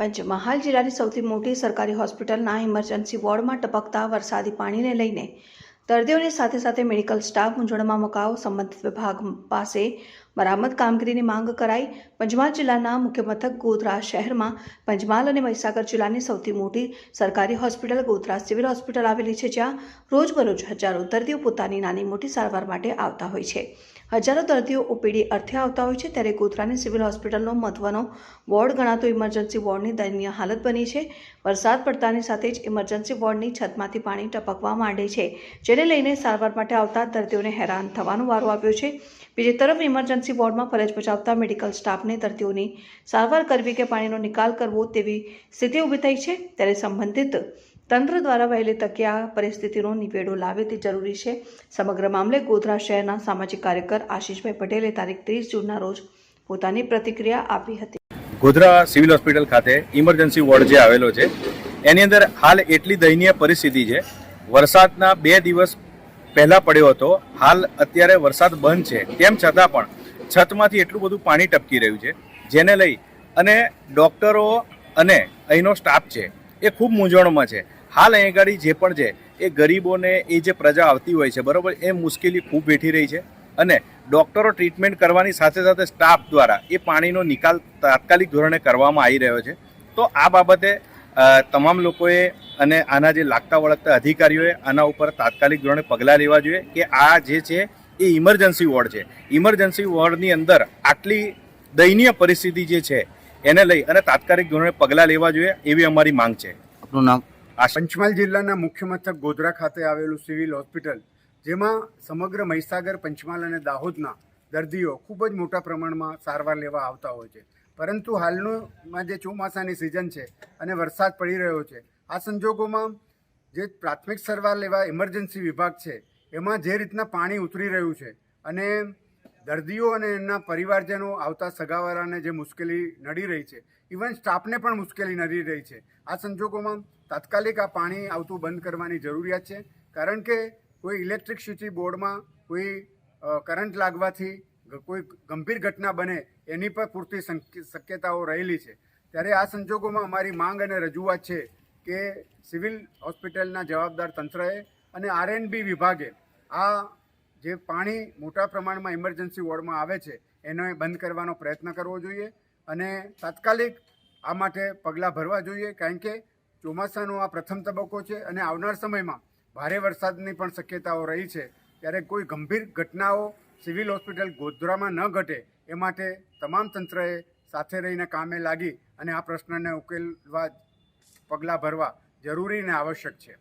પંચમહાલ જિલ્લાની સૌથી મોટી સરકારી હોસ્પિટલના ઇમરજન્સી વોર્ડમાં ટપકતા વરસાદી પાણીને લઈને દર્દીઓની સાથે સાથે મેડિકલ સ્ટાફ મૂંઝવણમાં મુકાવ સંબંધિત વિભાગ પાસે મરામત કામગીરીની માંગ કરાઈ. પંચમહાલ જિલ્લાના મુખ્ય મથક ગોધરા શહેરમાં પંચમહાલ અને મહીસાગર જિલ્લાની સૌથી મોટી સરકારી હોસ્પિટલ ગોધરા સિવિલ હોસ્પિટલ આવેલી છે, જ્યાં રોજબરોજ હજારો દર્દીઓ પોતાની નાની મોટી સારવાર માટે આવતા હોય છે. હજારો દર્દીઓ ઓપીડી અર્થે આવતા હોય છે. ત્યારે ગોધરાની સિવિલ હોસ્પિટલનો મહત્વનો વોર્ડ ગણાતો ઇમરજન્સી વોર્ડની દયનીય હાલત બની છે. વરસાદ પડતાની સાથે જ ઇમરજન્સી વોર્ડની છતમાંથી પાણી ટપકવા માંડે છે. જેને લઈને સારવાર માટે આવતા દર્દીઓને હેરાન થવાનો વારો આવ્યો છે. બીજી તરફ ઇમરજન્સી વોર્ડમાં ફરજ બજાવતા મેડિકલ સ્ટાફને દર્દીઓની સારવાર કરવી કે પાણીનો નિકાલ કરવો તેવી સ્થિતિ ઊભી થઈ છે. ત્યારે સંબંધિત તંત્ર દ્વારા વહેલી તકે આ પરિસ્થિતિનો નિવેડો લાવે તે જરૂરી છે. સમગ્ર મામલે ગોધરા શહેરના સામાજિક કાર્યકર આશીષભાઈ પટેલે તારીખ ત્રીસ જૂનના રોજ પોતાની પ્રતિક્રિયા આપી હતી. ગોધરા સિવિલ હોસ્પિટલ ખાતે ઇમરજન્સી વોર્ડ જે આવેલો છે, એની અંદર હાલ એટલી દયનીય પરિસ્થિતિ છે. વરસાદના બે દિવસ પહેલાં પડ્યો હતો, હાલ અત્યારે વરસાદ બંધ છે. તેમ છતાં પણ છતમાંથી એટલું બધું પાણી ટપકી રહ્યું છે, જેને લઈ અને ડોક્ટરો અને અહીંનો સ્ટાફ છે, એ ખૂબ મૂંઝવણમાં છે. હાલ અહીં આગળ જે પણ છે, એ ગરીબોને એ જે પ્રજા આવતી હોય છે, બરાબર, એ મુશ્કેલી ખૂબ વેઠી રહી છે અને ડૉક્ટરો ટ્રીટમેન્ટ કરવાની સાથે સાથે સ્ટાફ દ્વારા એ પાણીનો નિકાલ તાત્કાલિક ધોરણે કરવામાં આવી રહ્યો છે. તો આ બાબતે તમામ લોકોએ અને આના જે લાગતા વળગતા અધિકારીઓએ આના ઉપર તાત્કાલિક ધોરણે પગલાં લેવા જોઈએ કે આ જે છે એ ઇમરજન્સી વોર્ડ છે. ઇમરજન્સી વોર્ડની અંદર આટલી દયનીય પરિસ્થિતિ જે છે એને લઈ અને તાત્કાલિક ધોરણે પગલાં લેવા જોઈએ એવી અમારી માંગ છે. આપનું નામ? પંચમહાલ જિલ્લાના મુખ્ય મથક ગોધરા ખાતે આવેલું સિવિલ હોસ્પિટલ જેમાં સમગ્ર મહીસાગર પંચમહાલ અને દાહોદના દર્દીઓ ખૂબ જ મોટા પ્રમાણમાં સારવાર લેવા આવતા હોય છે. પરંતુ હાલનુંમાં જે ચોમાસાની સિઝન છે અને વરસાદ પડી રહ્યો છે આ સંજોગોમાં જે પ્રાથમિક સારવાર લેવા ઇમરજન્સી વિભાગ છે એમાં જે રીતના પાણી ઉતરી રહ્યું છે અને દર્દીઓ અને એમના પરિવારજનો આવતા સગાવાળાને જે મુશ્કેલી નડી રહી છે, ઇવન સ્ટાફને પણ મુશ્કેલી નડી રહી છે. આ સંજોગોમાં તાત્કાલિક આ પાણી આવતું બંધ કરવાની જરૂરિયાત છે. કારણ કે કોઈ ઇલેક્ટ્રિસિટી બોર્ડમાં કોઈ કરંટ લાગવાથી કોઈ ગંભીર ઘટના બને એની પર પૂરતી શક્યતાઓ રહેલી છે. ત્યારે આ સંજોગોમાં અમારી માંગ અને રજૂઆત છે કે સિવિલ હોસ્પિટલના જવાબદાર તંત્રએ અને આરએનબી વિભાગે આ જે પાણી મોટા પ્રમાણમાં ઇમરજન્સી વોર્ડમાં આવે છે, એને બંધ કરવાનો પ્રયત્ન કરવો જોઈએ અને તાત્કાલિક આ માટે પગલાં ભરવા જોઈએ, કારણ કે ચોમાસાનો આ પ્રથમ તબક્કો છે અને આવનાર સમયમાં ભારે વરસાદની પણ શક્યતાઓ રહી છે. ત્યારે કોઈ ગંભીર ઘટનાઓ સિવિલ હોસ્પિટલ ગોધરામાં ન ઘટે, એ માટે તમામ તંત્રએ સાથે રહીને કામે લાગી અને આ પ્રશ્નને ઉકેલવા પગલાં ભરવા જરૂરી અને આવશ્યક છે.